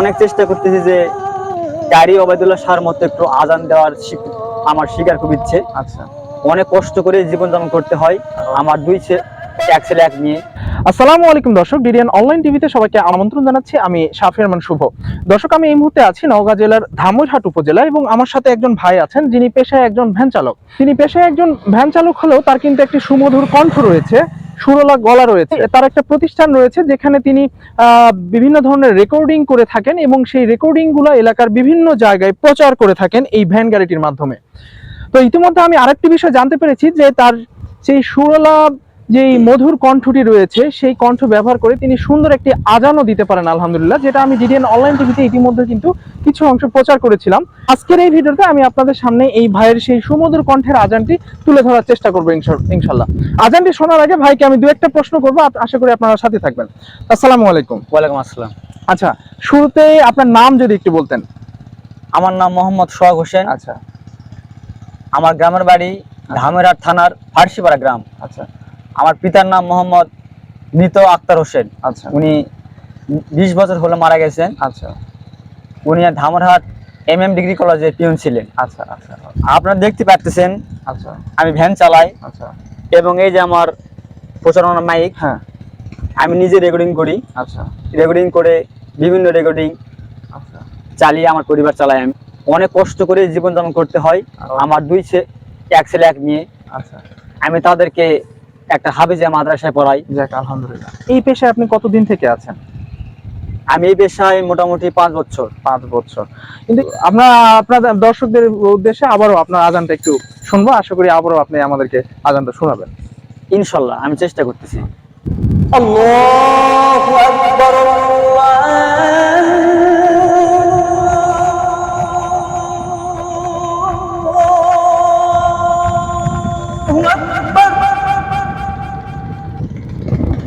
অনেক চেষ্টা করতেছি যে গাড়ি ওবায়দুল্লাহ সার মতো একটু আজান দেওয়ার আমার শিকার খুব ইচ্ছে। আচ্ছা। অনেক কষ্ট করে জীবনযাপন করতে হয় আমার দুই এক ছেলে এক মেয়ে। আসসালামু আলাইকুম দর্শক ডিডিএন অনলাইন টিভিতে সবাইকে আমন্ত্রণ জানাচ্ছি। আমি শাফির রহমান শুভ। দর্শক আমি এই মুহূর্তে আছি নওগাঁ জেলার ধামইরহাট উপজেলা এবং আমার সাথে একজন ভাই আছেন যিনি পেশায় একজন ভ্যান চালক। তিনি পেশায় একজন ভ্যান চালক হলেও তার কিন্তু একটি সুমধুর কণ্ঠ রয়েছে। সুরলা গলা রয়েছে। তার একটা প্রতিষ্ঠান রয়েছে যেখানে তিনি বিভিন্ন ধরনের রেকর্ডিং করে থাকেন এবং সেই রেকর্ডিংগুলো এলাকার বিভিন্ন জায়গায় প্রচার করে থাকেন এই ভ্যান গাড়িটির মাধ্যমে। তো ইতিমধ্যে আমি আরেকটি বিষয় জানতে পেরেছি যে তার সেই সুরলা যে মধুর কণ্ঠটি রয়েছে সেই কণ্ঠ ব্যবহার করে তিনি সুন্দর একটি আজানও দিতে পারেন আলহামদুলিল্লাহ যেটা আমি ডিডিএন অনলাইন টিভিতে ইতিমধ্যে কিন্তু কিছু অংশ প্রচার করেছিলাম। আজকের এই ভিডিওতে আমি আপনাদের সামনে এই ভাইয়ের সেই সুমধুর কণ্ঠের আজানটি তুলে ধরার চেষ্টা করব ইনশাল্লাহ। আজানটি শোনার আগে ভাইকে আমি দু একটা প্রশ্ন করব আশা করি আপনারা সাথে থাকবেন। আসসালামু আলাইকুম। ওয়ালাইকুম আসসালাম। আচ্ছা শুরুতে আপনার নাম যদি একটু বলতেন। আমার নাম মোহাম্মদ সোহাগ হোসেন। আচ্ছা। আমার গ্রামের বাড়ি ধামেরহাট থানার ফার্সিপাড়া গ্রাম। আচ্ছা। আমার পিতার নাম মোহাম্মদ মৃত আক্তার হোসেন। আচ্ছা। উনি বিশ বছর হলো মারা গেছেন। আচ্ছা। উনি ধামরহাট এম এম ডিগ্রি কলেজে পিউন ছিলেন। আচ্ছা আচ্ছা। আপনারা দেখতে পাচ্ছেন আচ্ছা। আমি ভ্যান চালাই। আচ্ছা। এবং এই যে আমার প্রচারণা মাইক হ্যাঁ। আমি নিজে রেকর্ডিং করি। আচ্ছা। রেকর্ডিং করে বিভিন্ন রেকর্ডিং আচ্ছা। চালিয়ে আমার পরিবার চালাই আমি অনেক কষ্ট করে জীবনযাপন করতে হয়। আমার দুই এক ছেলে এক মেয়ে। আচ্ছা। আমি তাদেরকে একটা হাফিজা মাদ্রাসায় পড়াই। যাক আলহামদুলিল্লাহ। এই পেশায় আপনি কতদিন থেকে আছেন? আমি এই পেশায় মোটামুটি পাঁচ বছর। পাঁচ বছর। কিন্তু আপনার আপনার দর্শকদের উদ্দেশ্যে আবারও আপনার আজানটা একটু শুনব। আশা করি আবারও আপনি আমাদেরকে আজানটা শোনাবেন। ইনশাল্লাহ আমি চেষ্টা করতেছি।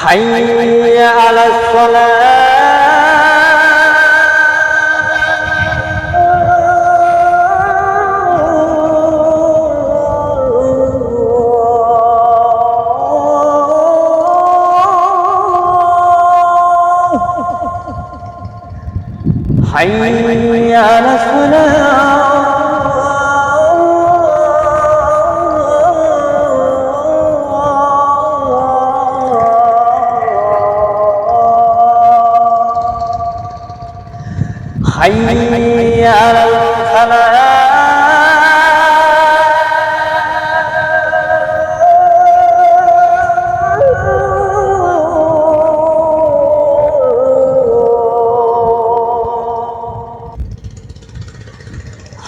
حي على الصلاة حي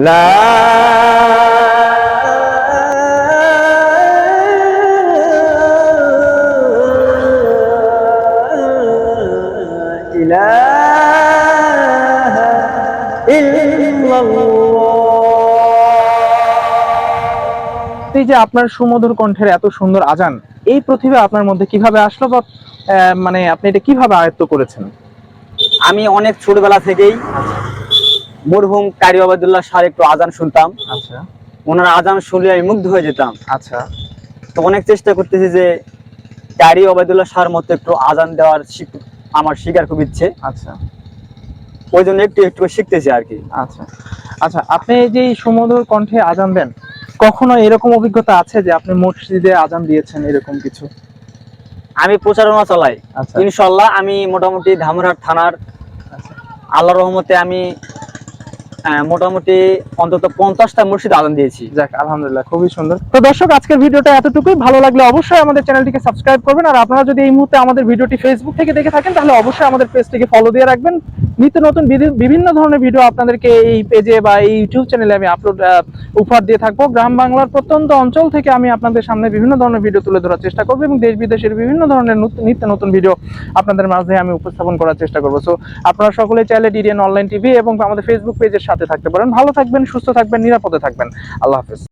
لا إله إلا الله এই যে আপনার সুমধুর কণ্ঠের এত সুন্দর আজান এই প্রতিভা আপনার মধ্যে কিভাবে আসলো বা আহ, মানে আপনি এটা কিভাবে আয়ত্ত করেছেন আমি অনেক ছোটবেলা থেকেই মরহুম কারি আবাদুল্লাহ স্যার একটু আজান শুনতাম। আচ্ছা। ওনার আজান শুনলে আমি মুগ্ধ হয়ে যেতাম। আচ্ছা। তো অনেক চেষ্টা করতেছি যে কারি আবাদুল্লাহ স্যার মতো একটু আজান দেওয়ার আমার শিকার খুব ইচ্ছে। আচ্ছা। ওই জন্য একটু একটু শিখতেছি আর কি আচ্ছা। আচ্ছা আপনি যে এই সুমধুর কণ্ঠে আজান দেন কখনো এরকম অভিজ্ঞতা আছে যে আপনি মসজিদে আজান দিয়েছেন এরকম কিছু? আমি প্রচারণা চালাই। আচ্ছা। ইনশাল্লাহ আমি মোটামুটি ধামরাট থানার আচ্ছা। আল্লাহ রহমতে আমি মোটামুটি অন্তত পঞ্চাশটা মসজিদ আদান দিয়েছি। যাক, আলহামদুলিল্লাহ, খুবই সুন্দর। তো দর্শক, আজকের ভিডিওটা এতটুকুই। ভালো লাগলে অবশ্যই আমাদের চ্যানেলটিকে সাবস্ক্রাইব করবেন। আর আপনারা যদি এই মুহূর্তে আমাদের ভিডিওটি ফেসবুক থেকে দেখে থাকেন, তাহলে অবশ্যই আমাদের পেজটিকে ফলো দিয়ে রাখবেন। নিত্য নতুন বিভিন্ন ধরনের ভিডিও আপনাদেরকে এই পেজে বা এই ইউটিউব চ্যানেলে আমি আপলোড উপহার দিয়ে থাকব। গ্রাম বাংলার প্রত্যন্ত অঞ্চল থেকে আমি আপনাদের সামনে বিভিন্ন ধরনের ভিডিও তুলে ধরার চেষ্টা করব এবং দেশ বিদেশের বিভিন্ন ধরনের নত- নিত্য নতুন ভিডিও আপনাদের মাঝে আমি উপস্থাপন করার চেষ্টা করব। সো আপনারা সকলে চাইলে ডিডিএন অনলাইন টিভি এবং আমাদের ফেসবুক পেজের সাথে থাকতে পারেন। ভালো থাকবেন, সুস্থ থাকবেন, নিরাপদে থাকবেন। আল্লাহ হাফেজ।